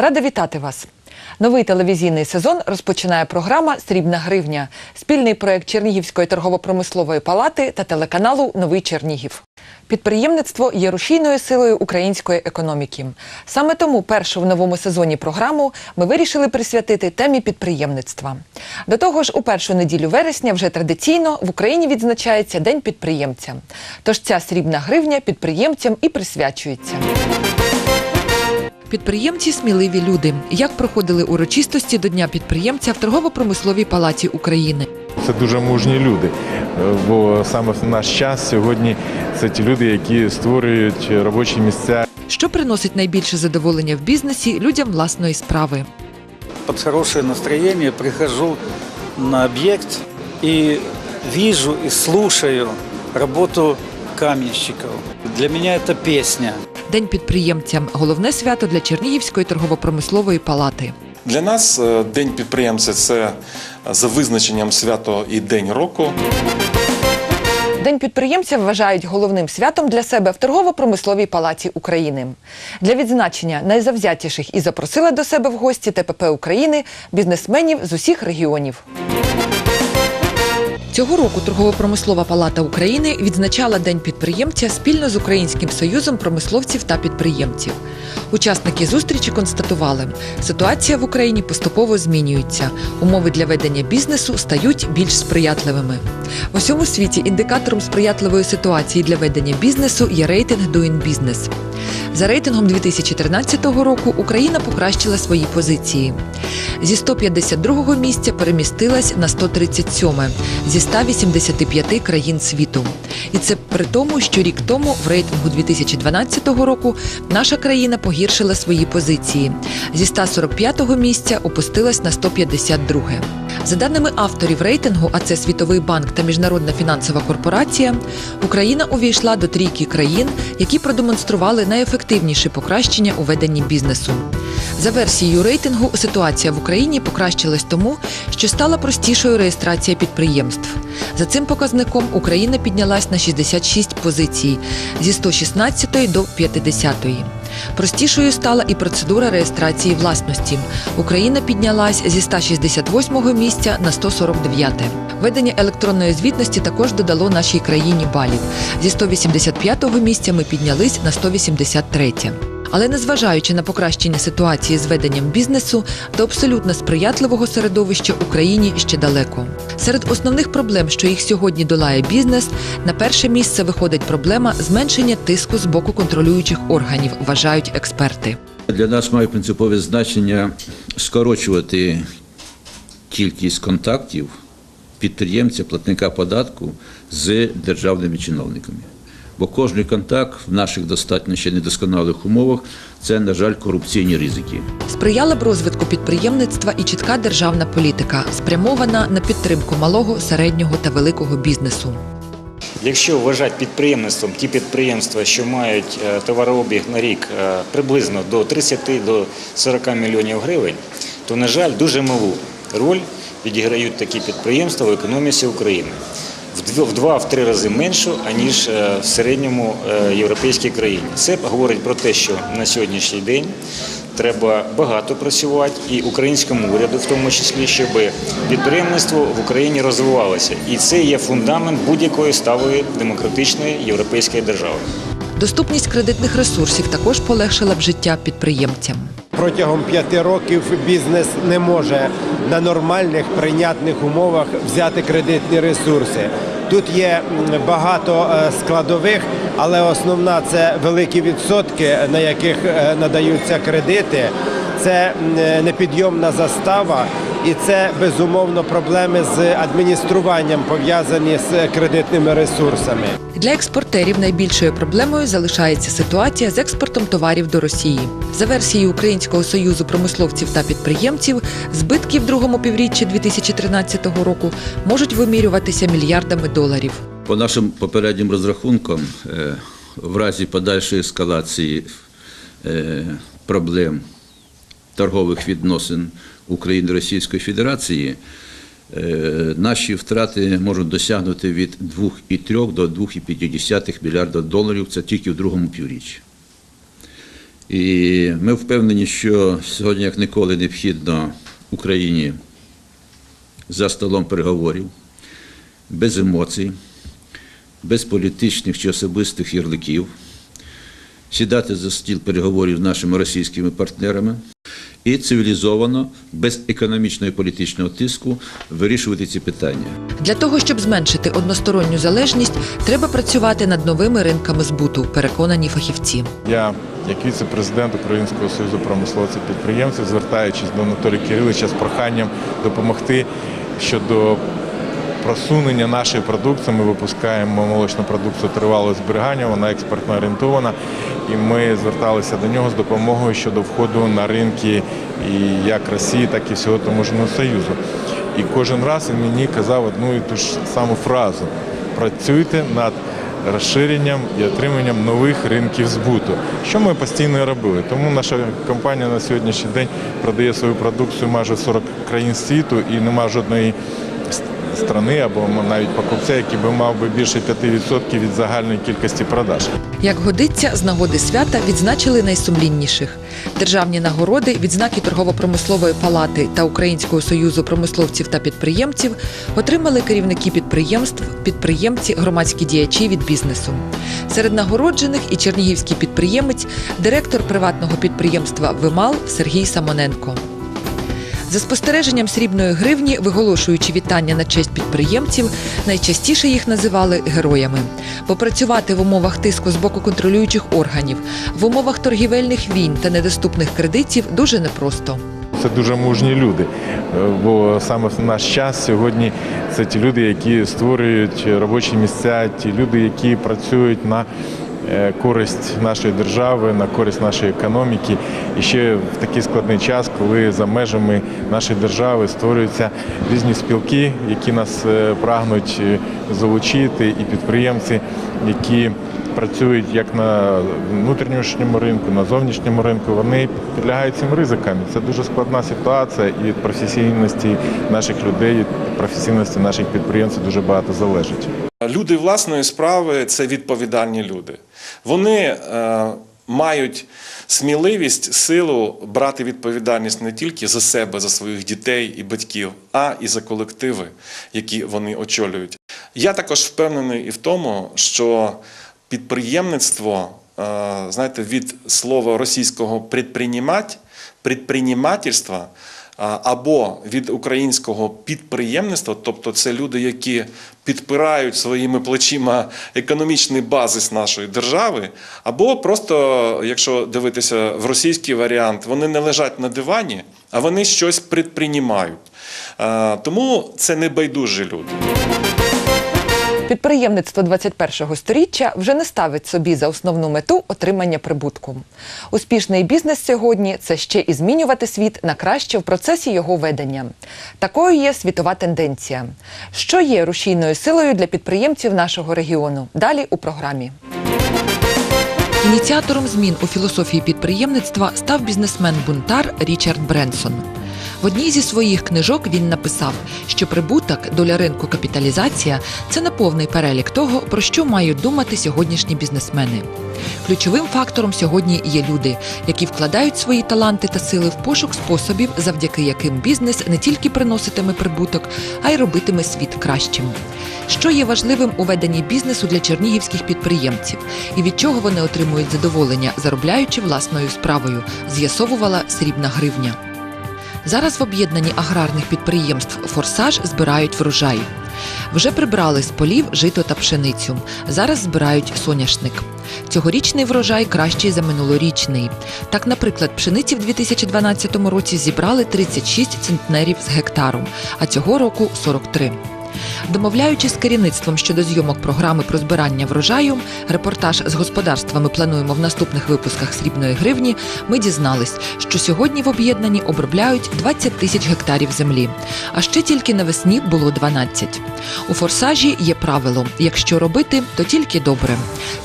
Рада вітати вас. Новий телевізійний сезон розпочинає програма Срібна гривня, спільний проект Чернігівської торгово-промислової палати та телеканалу Новий Чернігів. Підприємництво є рушійною силою української економіки. Саме тому першу в новому сезоні програму ми вирішили присвятити темі підприємництва. До того ж, у першу неділю вересня вже традиційно в Україні відзначається День підприємця. Тож ця срібна гривня підприємцям і присвячується. Підприємці сміливі люди. Як проходили урочистості до Дня підприємця в торгово-промисловій палаті України. Це дуже мужні люди, бо саме в наш час сьогодні це ті люди, які створюють робочі місця. Що приносить найбільше задоволення в бізнесі людям власної справи? под хорошее настроение прихожу на объект и вижу и слушаю работу каменщиков. Для меня это песня. День підприємця головне свято для Чернігівської торгово-промислової палати. Для нас е, День підприємця це за визначенням свято і день року. День підприємця вважають головним святом для себе в торгово-промисловій палаті України. Для відзначення найзавзятіших і запросила до себе в гості ТПП України бізнесменів з усіх регіонів. Цього року торгово-промислова палата України відзначала День підприємця спільно з Українським союзом промисловців та підприємців. Учасники зустрічі констатували, ситуація в Україні поступово змінюється. Умови для ведення бізнесу стають більш сприятливими. В усьому світі індикатором сприятливої ситуації для ведення бізнесу є рейтинг Doing Business. За рейтингом 2013 року Україна покращила свої позиції. Зі 152 місця перемістилась на 137 зі 185 країн світу. І це при тому, що рік тому в рейтингу 2012 року наша країна погіршила свої позиції. Зі 145-го місця опустилась на 152. За даними авторів рейтингу, а це Світовий банк та Міжнародна фінансова корпорація, Україна увійшла до трійки країн, які продемонстрували найефективніше покращення у веденні бізнесу. За версією рейтингу, ситуація в Україні покращилась тому, що стала простішою реєстрація підприємств. За цим показником Україна піднялась на 66 позицій зі 116 до 50. Простішою стала і процедура реєстрації власності. Україна піднялась зі 168 місця на 149. Ведення електронної звітності також додало нашій країні балів. Зі 185 місця ми піднялись на 183. Але незважаючи на покращення ситуації з веденням бізнесу, до абсолютно сприятливого середовища Україні ще далеко. Серед основних проблем, що їх сьогодні долає бізнес, на перше місце виходить проблема зменшення тиску з боку контролюючих органів, вважають експерти. Для нас має принципове значення скорочувати кількість контактів підприємця, платника податку з державними чиновниками. Бо кожний контакт в наших достатньо ще недосконалих умовах це, на жаль, корупційні ризики. Сприяла б розвитку підприємництва і чітка державна політика, спрямована на підтримку малого, середнього та великого бізнесу. Якщо вважати підприємництвом ті підприємства, що мають е, товарообіг на рік е, приблизно до 30 до 40 мільйонів гривень, то, на жаль, дуже малу роль відіграють такі підприємства в економіці України. В два-в три рази меншу, аніж е, в середньому е, європейській країні. Це говорить про те, що на сьогоднішній день треба багато працювати і українському уряду, в тому числі, щоб підприємництво в Україні розвивалося. І це є фундамент будь-якої сталої демократичної європейської держави. Доступність кредитних ресурсів також полегшила б життя підприємцям. Протягом п'яти років бізнес не може на нормальних прийнятних умовах взяти кредитні ресурси. Тут є багато е, складових, але основна це великі відсотки, на яких е, надаються кредити. Це е, непідйомна застава, і це безумовно проблеми з адмініструванням пов'язані з кредитними ресурсами. Для експортерів найбільшою проблемою залишається ситуація з експортом товарів до Росії. За версією Українського союзу промисловців та підприємців, збитки в другому півріччі 2013 року можуть вимірюватися мільярдами доларів. По нашим попереднім розрахункам, е, в разі подальшої ескалації е, проблем торгових відносин України Російської Федерації, е, наші втрати можуть досягнути від 2,3 до 2,5 мільярда доларів. Це тільки в другому півріччі. І ми впевнені, що сьогодні, як ніколи, необхідно Україні за столом переговорів, без емоцій, без політичних чи особистих ярликів, сідати за стіл переговорів з нашими російськими партнерами і цивілізовано, без економічного і політичного тиску вирішувати ці питання. Для того, щоб зменшити односторонню залежність, треба працювати над новими ринками збуту, переконані фахівці. Я, як віце-президент Українського союзу промисловців підприємців, звертаючись до Анатолія Кирилича з проханням допомогти щодо просунення нашої продукції. Ми випускаємо молочну продукцію тривалого зберігання, вона експортно орієнтована. І ми зверталися до нього з допомогою щодо входу на ринки і як Росії, так і всього Таможеного Союзу. І кожен раз він мені казав одну і ту ж саму фразу: працюйте над розширенням і отриманням нових ринків збуту, що ми постійно робили. Тому наша компанія на сьогоднішній день продає свою продукцію майже в 40 країн світу і немає жодної страни або навіть покупця, який би мав би більше 5% від загальної кількості продаж. Як годиться, з нагоди свята відзначили найсумлінніших. Державні нагороди, відзнаки торгово-промислової палати та Українського союзу промисловців та підприємців отримали керівники підприємств, підприємці, громадські діячі від бізнесу. Серед нагороджених і чернігівський підприємець, директор приватного підприємства Вимал Сергій Самоненко. За спостереженням срібної гривні, виголошуючи вітання на честь підприємців, найчастіше їх називали героями. Бо працювати в умовах тиску з боку контролюючих органів, в умовах торгівельних війн та недоступних кредитів дуже непросто. Це дуже мужні люди, Е, бо саме в наш час сьогодні це ті люди, які створюють робочі місця, ті люди, які працюють на користь нашої держави, на користь нашої економіки. І ще в такий складний час, коли за межами нашої держави створюються різні спілки, які нас е, прагнуть е, залучити, і підприємці, які працюють як на внутрішньому ринку, на зовнішньому ринку, вони підлягають цим ризикам. Це дуже складна ситуація, і від професійності наших людей, професійності наших підприємців дуже багато залежить. Люди власної справи це відповідальні люди. Вони е, мають сміливість, силу брати відповідальність не тільки за себе, за своїх дітей і батьків, а і за колективи, які вони очолюють. Я також впевнений і в тому, що підприємництво, е, знаєте, від слова російського «предпринімать», «предпринімательство», або від українського підприємництва, тобто це люди, які підпирають своїми плечима економічний базис нашої держави, або просто, якщо дивитися в російський варіант, вони не лежать на дивані, а вони щось предпринімають. Тому це не байдужі люди. Підприємництво 21-го сторіччя вже не ставить собі за основну мету отримання прибутку. Успішний бізнес сьогодні це ще і змінювати світ на краще в процесі його ведення. Такою є світова тенденція. Що є рушійною силою для підприємців нашого регіону? Далі у програмі. Ініціатором змін у філософії підприємництва став бізнесмен-бунтар Річард Бренсон. В одній зі своїх книжок він написав, що прибуток, доля ринку, капіталізація це не повний перелік того, про що мають думати сьогоднішні бізнесмени. Ключовим фактором сьогодні є люди, які вкладають свої таланти та сили в пошук способів, завдяки яким бізнес не тільки приноситиме прибуток, а й робитиме світ кращим. Що є важливим у веденні бізнесу для чернігівських підприємців і від чого вони отримують задоволення, заробляючи власною справою, з'ясовувала срібна гривня. Зараз в об'єднанні аграрних підприємств Форсаж збирають врожай. Вже прибрали з полів жито та пшеницю. Зараз збирають соняшник. Цьогорічний врожай кращий за минулорічний. Так, наприклад, пшениці в 2012 році зібрали 36 центнерів з гектару, а цього року 43. Домовляючись з керівництвом щодо зйомок програми про збирання врожаю, репортаж з господарствами плануємо в наступних випусках срібної гривні. Ми дізнались, що сьогодні в об'єднанні обробляють 20 тисяч гектарів землі. А ще тільки навесні було 12. У форсажі є правило: якщо робити, то тільки добре.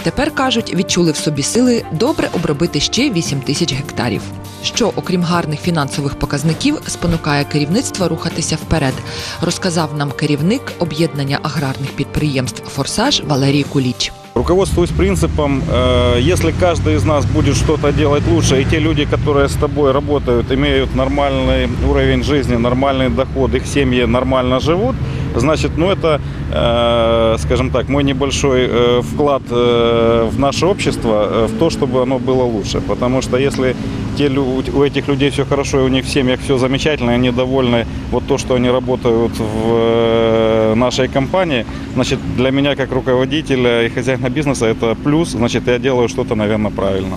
Тепер кажуть, відчули в собі сили добре обробити ще 8 тисяч гектарів. Що, окрім гарних фінансових показників, спонукає керівництво рухатися вперед, розказав нам керівник об'єднання аграрних підприємств Форсаж Валерій Куліч. Руководствуясь принципом, э, если каждый из нас будет что-то делать лучше, и те люди, которые с тобой работают, имеют нормальный уровень жизни, нормальный доход, их семьи нормально живут, значит, ну это, э, скажем так, мой небольшой э, вклад э, в наше общество, э, в то, чтобы оно было лучше. Потому что если те, лю- у этих людей все хорошо, и у них в семьях все замечательно, и они довольны вот то, что они работают в э, нашей компании, значит, для меня как руководителя и хозяина бизнеса это плюс, значит, я делаю что-то, наверное, правильно.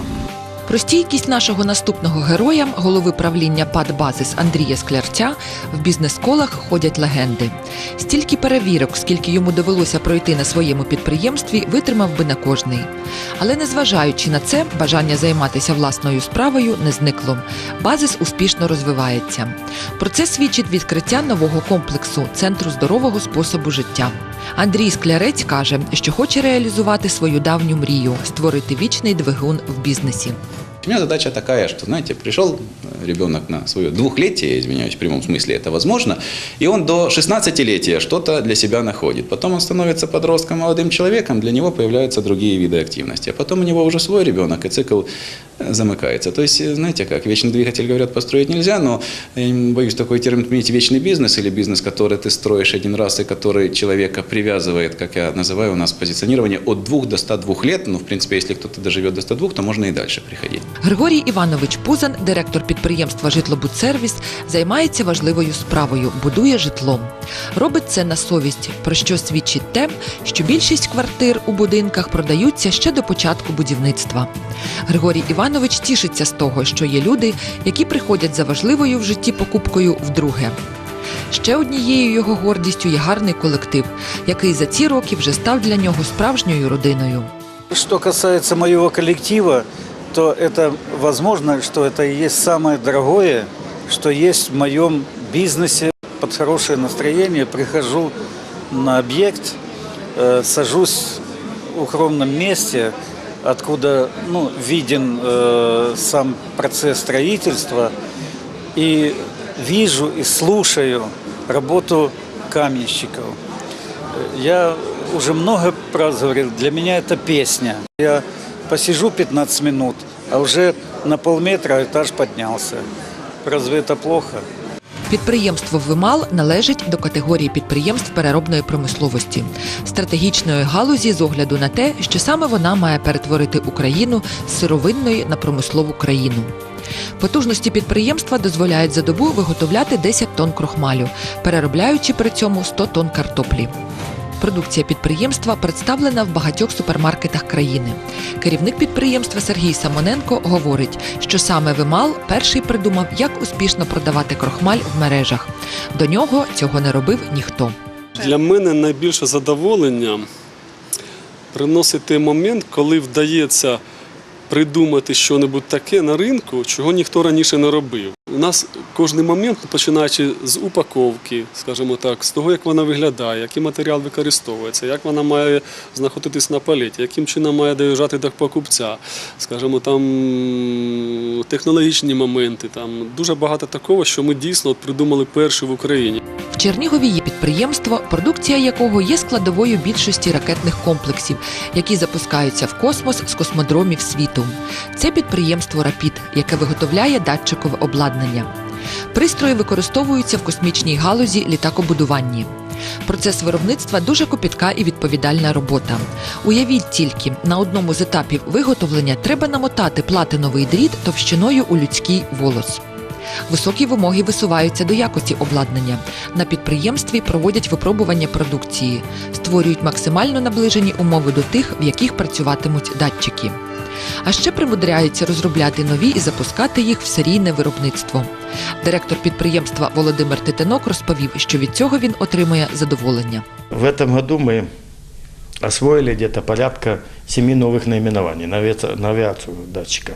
Про стійкість нашого наступного героя, голови правління ПАД Базис Андрія Склярця, в бізнес-колах ходять легенди. Стільки перевірок, скільки йому довелося пройти на своєму підприємстві, витримав би на кожний. Але незважаючи на це, бажання займатися власною справою не зникло. Базис успішно розвивається. Про це свідчить відкриття нового комплексу центру здорового способу життя. Андрій Склярець каже, що хоче реалізувати свою давню мрію створити вічний двигун в бізнесі. У меня задача такая, что, знаете, пришел ребенок на свое двухлетие, я извиняюсь, в прямом смысле это возможно, и он до 16-летия что-то для себя находит. Потом он становится подростком, молодым человеком, для него появляются другие виды активности. А потом у него уже свой ребенок, и цикл э, замыкается. То есть, э, знаете как, вечный двигатель, говорят, построить нельзя, но я не боюсь такой термин применить, вечный бизнес или бизнес, который ты строишь один раз и который человека привязывает, как я называю у нас позиционирование, от 2 до 102 лет. Ну, в принципе, если кто-то доживет до 102, то можно и дальше приходить. Григорій Іванович Пузан, директор підприємства Житлобудсервіс, займається важливою справою будує житло. Робить це на совість, про що свідчить те, що більшість квартир у будинках продаються ще до початку будівництва. Григорій Іванович тішиться з того, що є люди, які приходять за важливою в житті покупкою вдруге. Ще однією його гордістю є гарний колектив, який за ці роки вже став для нього справжньою родиною. Что касается моего коллектива, то это возможно, что это и есть самое дорогое, что есть в моем бизнесе. Под хорошее настроение прихожу на объект, э, сажусь в укромном месте, Откуда ну, виден э, сам процесс строительства, и вижу и слушаю работу каменщиков. Я уже много раз говорил, для меня это песня. Я посижу 15 минут, а уже на полметра этаж поднялся. Разве это плохо? Підприємство Вимал належить до категорії підприємств переробної промисловості, стратегічної галузі з огляду на те, що саме вона має перетворити Україну з сировинної на промислову країну. Потужності підприємства дозволяють за добу виготовляти 10 тонн крохмалю, переробляючи при цьому 100 тонн картоплі. Продукція підприємства представлена в багатьох супермаркетах країни. Керівник підприємства Сергій Самоненко говорить, що саме Вимал перший придумав, як успішно продавати крохмаль в мережах. До нього цього не робив ніхто. Для мене найбільше задоволення приносити момент, коли вдається придумати щось таке на ринку, чого ніхто раніше не робив. У нас кожен момент, починаючи з упаковки, скажімо так, з того, як вона виглядає, який матеріал використовується, як вона має знаходитись на палеті, яким чином має доїжджати до покупця, скажімо, там технологічні моменти, там дуже багато такого, що ми дійсно придумали перші в Україні. В Чернігові є підприємство, продукція якого є складовою більшості ракетних комплексів, які запускаються в космос з космодромів світу. Це підприємство Рапід, яке виготовляє датчикове обладнання. Пристрої використовуються в космічній галузі літакобудуванні. Процес виробництва дуже копітка і відповідальна робота. Уявіть тільки, на одному з етапів виготовлення треба намотати платиновий дріт товщиною у людський волос. Високі вимоги висуваються до якості обладнання. На підприємстві проводять випробування продукції, створюють максимально наближені умови до тих, в яких працюватимуть датчики а ще примудряється розробляти нові і запускати їх в серійне виробництво. Директор підприємства Володимир Титинок розповів, що від цього він отримує задоволення. В этом году мы освоили где-то порядка семи новых наименований на авиа- на авиацию датчика.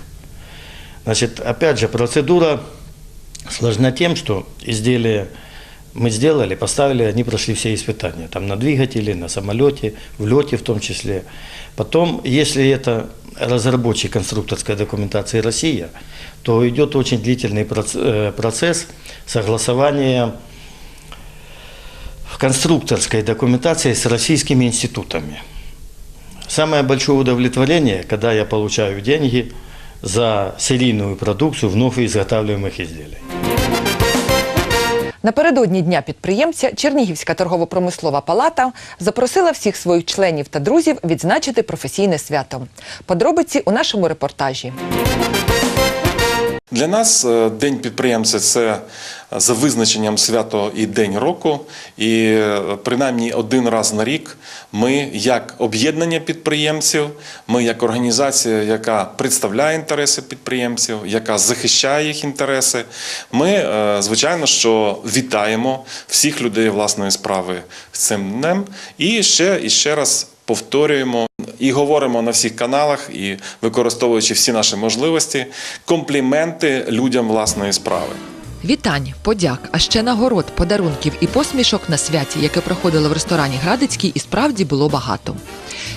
Значит, опять же, процедура сложна тем, что изделия мы сделали, поставили, они прошли все испытания. Там на двигателе, на самолете, в лете в том числе. Потом, если это разработчик конструкторской документации Россия, то идет очень длительный проц- э, процесс согласования в конструкторской документации с российскими институтами. Самое большое удовлетворение, когда я получаю деньги за серийную продукцию вновь изготавливаемых изделий. Напередодні дня підприємця Чернігівська торгово-промислова палата запросила всіх своїх членів та друзів відзначити професійне свято. Подробиці у нашому репортажі. Для нас е, День підприємця це за визначенням свято і день року. І е, принаймні один раз на рік ми, як об'єднання підприємців, ми як організація, яка представляє інтереси підприємців, яка захищає їх інтереси, ми, е, звичайно, що вітаємо всіх людей власної справи з цим днем. І ще, і ще раз повторюємо і говоримо на всіх каналах, і використовуючи всі наші можливості, компліменти людям власної справи. Вітань, подяк, а ще нагород, подарунків і посмішок на святі, яке проходило в ресторані Градицький, і справді було багато.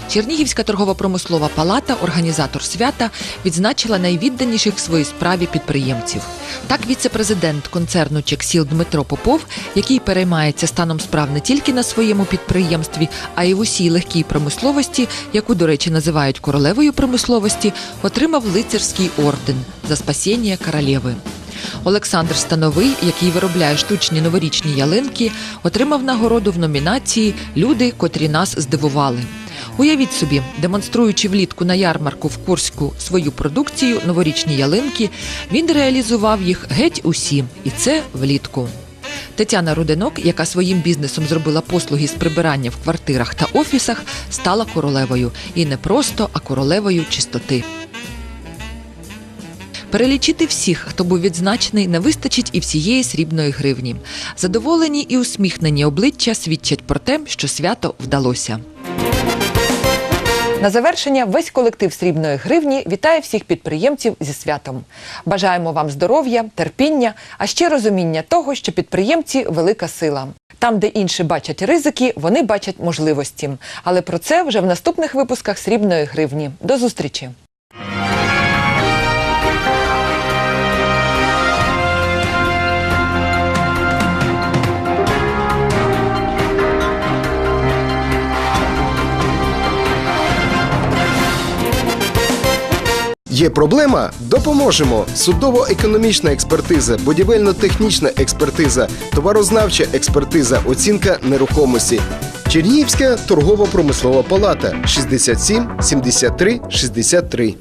Чернігівська торгово-промислова палата, організатор свята, відзначила найвідданіших своїй справі підприємців. Так, віце-президент концерну Чексіл Дмитро Попов, який переймається станом справ не тільки на своєму підприємстві, а й в усій легкій промисловості, яку, до речі, називають королевою промисловості, отримав лицарський орден за спасіння королеви. Олександр Становий, який виробляє штучні новорічні ялинки, отримав нагороду в номінації Люди, котрі нас здивували. Уявіть собі, демонструючи влітку на ярмарку в Курську свою продукцію, новорічні ялинки, він реалізував їх геть усі, і це влітку. Тетяна Руденок, яка своїм бізнесом зробила послуги з прибирання в квартирах та офісах, стала королевою. І не просто, а королевою чистоти. Перелічити всіх, хто був відзначений, не вистачить і всієї срібної гривні. Задоволені і усміхнені обличчя свідчать про те, що свято вдалося. На завершення весь колектив срібної гривні вітає всіх підприємців зі святом. Бажаємо вам здоров'я, терпіння, а ще розуміння того, що підприємці велика сила. Там, де інші бачать ризики, вони бачать можливості. Але про це вже в наступних випусках срібної гривні. До зустрічі! Є проблема? Допоможемо. Судово-економічна експертиза, будівельно-технічна експертиза, товарознавча експертиза, оцінка нерухомості. Чернігівська торгово-промислова палата 67 73 63.